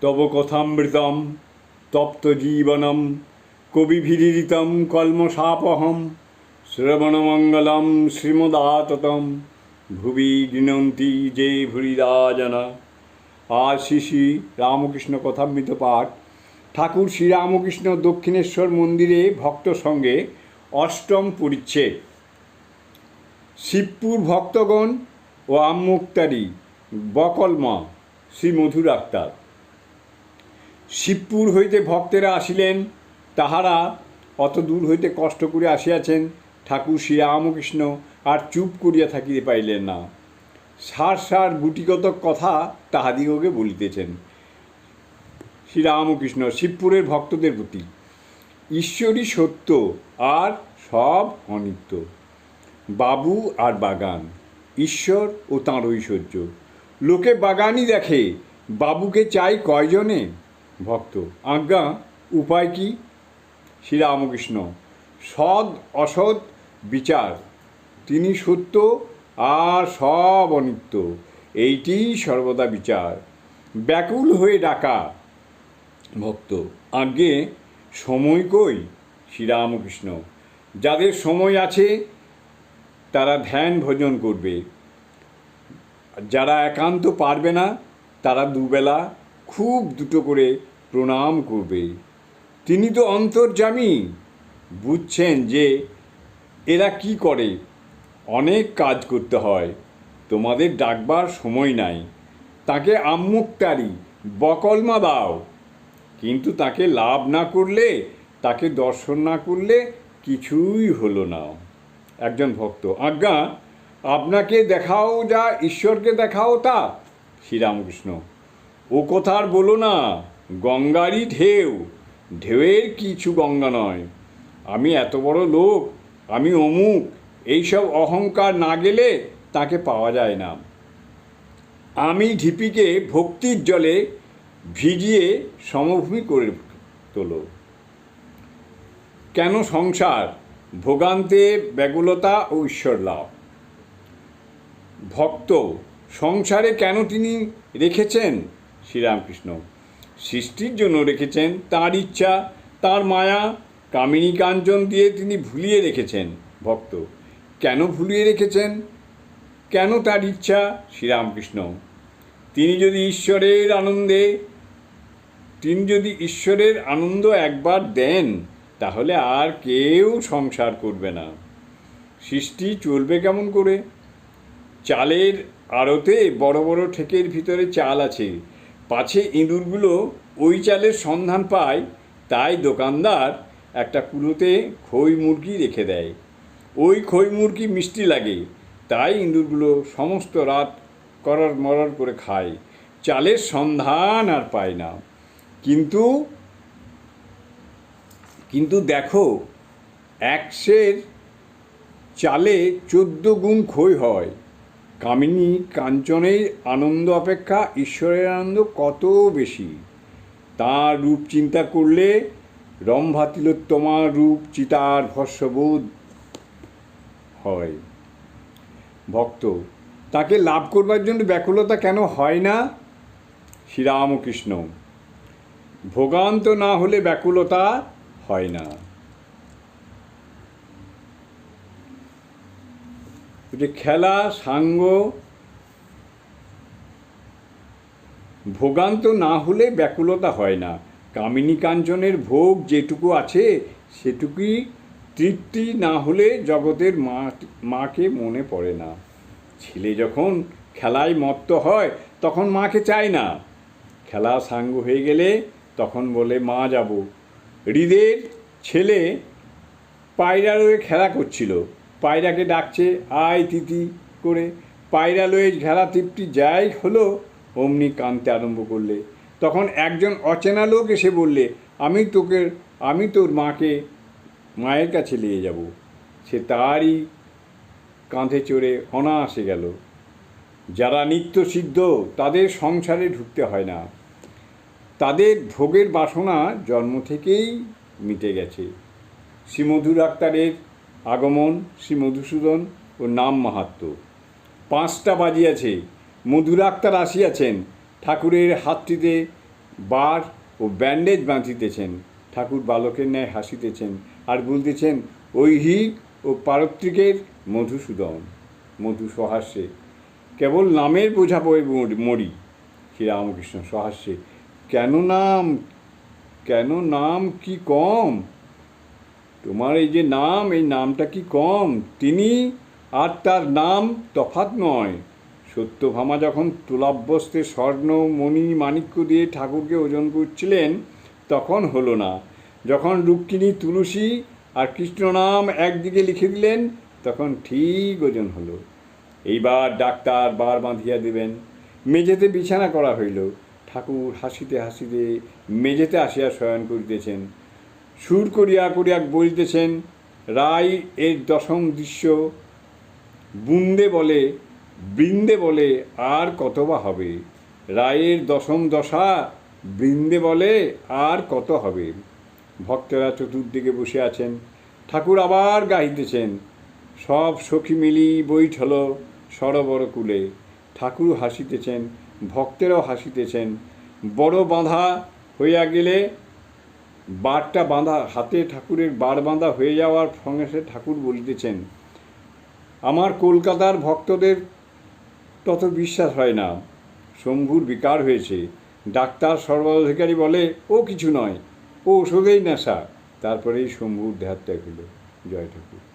তব কথামৃতম, তপ্ত জীবনম কবিভিরিতম কলমশাপহম, শ্রবণমঙ্গলম শ্রীমদাততম, ভুবি গৃণন্তি যে ভুরিদা জানা আজ শ্রী শ্রী রামকৃষ্ণ কথামৃত পাঠ। ঠাকুর শ্রীরামকৃষ্ণ দক্ষিণেশ্বর মন্দিরে ভক্ত সঙ্গে অষ্টম পরিচ্ছেদ। শিবপুর ভক্তগণ ও আম্মুক্তারি বকলমা শ্রী মধুর আক্তার। শিবপুর হইতে ভক্তেরা আসিলেন, তাহারা অত দূর হইতে কষ্ট করে আসিয়াছেন, ঠাকুর শ্রীরামকৃষ্ণ আর চুপ করিয়া থাকিতে পাইলেন না। সার সার গুটিগত কথা তাহাদিগকে বলিতেছেন, শ্রীরামকৃষ্ণ, শিবপুরের ভক্তদের প্রতি ঈশ্বরই সত্য আর সব অনিত্য। বাবু আর বাগান, ঈশ্বর ও তাঁর ঐশ্বর্য লোকে বাগানই দেখে, বাবুকে চাই কয়জনে? ভক্ত। আজ্ঞা, উপায় কি? শ্রীরামকৃষ্ণ। সৎ, অসৎ, বিচার। তিনি সত্য আর সব অনিত্য। এইটি সর্বদা বিচার। ব্যাকুল হয়ে ডাকা। ভক্ত, আজ্ঞে, সময় কই? শ্রীরামকৃষ্ণ। যাদের সময় আছে, তারা ধ্যান ভোজন করবে। যারা একান্ত পারবে না, তারা দুবেলা খুব দুটো করে প্রণাম করবে। তিনি তো অন্তর্যামী। বুঝছেন যে এরা কি করে? অনেক কাজ করতে হয়। তোমাদের ডাকবার সময় নাই। তাকে আম্মুক্তারি বকলমা দাও। কিন্তু তাকে লাভ না করলে, তাকে দর্শন না করলে কিছুই হলো না। একজন ভক্ত, আজ্ঞা, আপনাকে দেখাও যা, ঈশ্বরকে দেখাও তা? শ্রীরামকৃষ্ণ, ও কথা আর বলো না। গঙ্গারই ঢেউ। ঢেউয়ের কিছু গঙ্গা নয়। আমি এত বড় লোক, আমি অমুক, এইসব অহংকার না গেলে তাকে পাওয়া যায় না। আমি ঢিপিকে ভক্তির জলে ভিজিয়ে সমভূমি করে তোল। কেন সংসার? ভোগান্তে ব্যাকুলতা ও ঈশ্বর লাভ ভক্ত, সংসারে কেন তিনি রেখেছেন? শ্রীরামকৃষ্ণ। সৃষ্টির জন্য রেখেছেন তার ইচ্ছা, তার মায়া, কামিনী কাঞ্চন দিয়ে তিনি ভুলিয়ে রেখেছেন ভক্ত। কেন ভুলিয়ে রেখেছেন? কেন তার ইচ্ছা? শ্রীরামকৃষ্ণ। তিনি যদি ঈশ্বরের আনন্দে, তিনি যদি ঈশ্বরের আনন্দ একবার দেন, তাহলে আর কেউ সংসার করবে না। সৃষ্টি চলবে কেমন করে? চালের আড়তে বড় বড় ঠেকের ভিতরে চাল আছে। পাছে ইঁদুরগুলো ওই চালের সন্ধান পায়, তাই দোকানদার একটা কুলোতে খই মুরগি রেখে দেয়। ওই খই মুরগি মিষ্টি লাগে, তাই ইঁদুরগুলো সমস্ত রাত করার মরার করে খায়। চালের সন্ধান আর পায় না। কিন্তু কিন্তু দেখো, একশের চালে চোদ্দ গুণ ক্ষয় হয়। কামিনী কাঞ্চনের আনন্দ অপেক্ষা, ঈশ্বরের আনন্দ কত বেশি? তাঁর রূপ চিন্তা করলে রম্ভা তিলোত্তমার রূপ চিতার ভস্যবোধ হয়। ভক্ত, তাকে লাভ করবার জন্য ব্যাকুলতা কেন হয় না? শ্রীরামকৃষ্ণ, ভোগান্ত না হলে ব্যাকুলতা হয় না। যে খেলা, সাঙ্গ ভোগান্ত না হলে ব্যাকুলতা হয় না। কামিনী কাঞ্চনের ভোগ যেটুকু আছে, সেটুকুই তৃপ্তি না হলে জগতের মা, মাকে মনে পড়ে না। ছেলে যখন খেলায় মত্ত হয়, তখন মাকে চায় না। খেলা সাঙ্গ হয়ে গেলে তখন বলে, মা যাব। হৃদের ছেলে পায়রা লয়ে খেলা করছিল। পায়রাকে ডাকছে, আয় তিতি করে। পায়রা লয়ে খেলা তৃপ্তি যাই হলো, অমনি কানতে আরম্ভ করলে। তখন একজন অচেনা লোক এসে বললে, আমি তোকে, আমি তোর মাকে মায়ের কাছে নিয়ে যাব। সে তারই কাঁধে চড়ে অনায়াসে গেল। যারা নিত্য সিদ্ধ, তাদের সংসারে ঢুকতে হয় না। তাদের ভোগের বাসনা জন্ম থেকেই মিটে গেছে। শ্রীমধুর আক্তারের আগমন শ্রী মধুসূদন ও নাম মাহাত্ম। পাঁচটা বাজিয়াছে, মধুর আক্তার আসিয়াছেন, ঠাকুরের হাতটিতে বার ও ব্যান্ডেজ বাঁধিতেছেন, ঠাকুর বালকের ন্যায় হাসিতেছেন আর বলতেছেন ঐহিক ও পারত্রিকের মধুসূদন, মধু সহাস্যে, কেবল নামের বোঝা বয়ে মরি- মরি। শ্রীরামকৃষ্ণ সহাস্যে, কেন নাম কেন নাম কি কম? তোমার এই যে নাম, এই নামটা কি কম? তিনি আর তার নাম তফাৎ নয়। সত্যভামা যখন তুলাভ্যস্তে স্বর্ণ, মণি, মাণিক্য দিয়ে ঠাকুরকে ওজন করছিলেন, তখন হলো না। যখন রুক্মিণী, তুলসী আর কৃষ্ণ নাম একদিকে লিখে দিলেন, তখন ঠিক ওজন হলো। এইবার ডাক্তার বার বাঁধিয়া দিবেন। মেঝেতে বিছানা করা হইল। ঠাকুর হাসিতে হাসিতে মেঝেতে আসিয়া শয়ন করিতেছেন। সুর করিয়া করিয়া বলিতেছেন রায় এর দশম দৃশ্য, বুন্দে বলে, বৃন্দে বলে আর কত বা হবে? রায়ের দশম দশা, বৃন্দে বলে আর কত হবে? ভক্তরা চতুর্দিকে বসে আছেন। ঠাকুর আবার গাইতেছেন সব সখী মিলি বৈঠল সরবর কুলে। ঠাকুর হাসিতেছেন, ভক্তেরাও হাসিতেছেন, বড় বাঁধা হইয়া গেলে বারটা বাঁধা, হাতে ঠাকুরের বার বাঁধা হয়ে যাওয়ার সঙ্গে সে ঠাকুর বলিতেছেন, আমার কলকাতার ভক্তদের তত বিশ্বাস হয় না। শম্ভুর বিকার হয়েছে। ডাক্তার সর্বাধিকারী বলে, ও কিছু নয়, ও ওষুধেই নেশা। তারপরেই শম্ভুর দেহাত্যাগ হলো জয় ঠাকুর।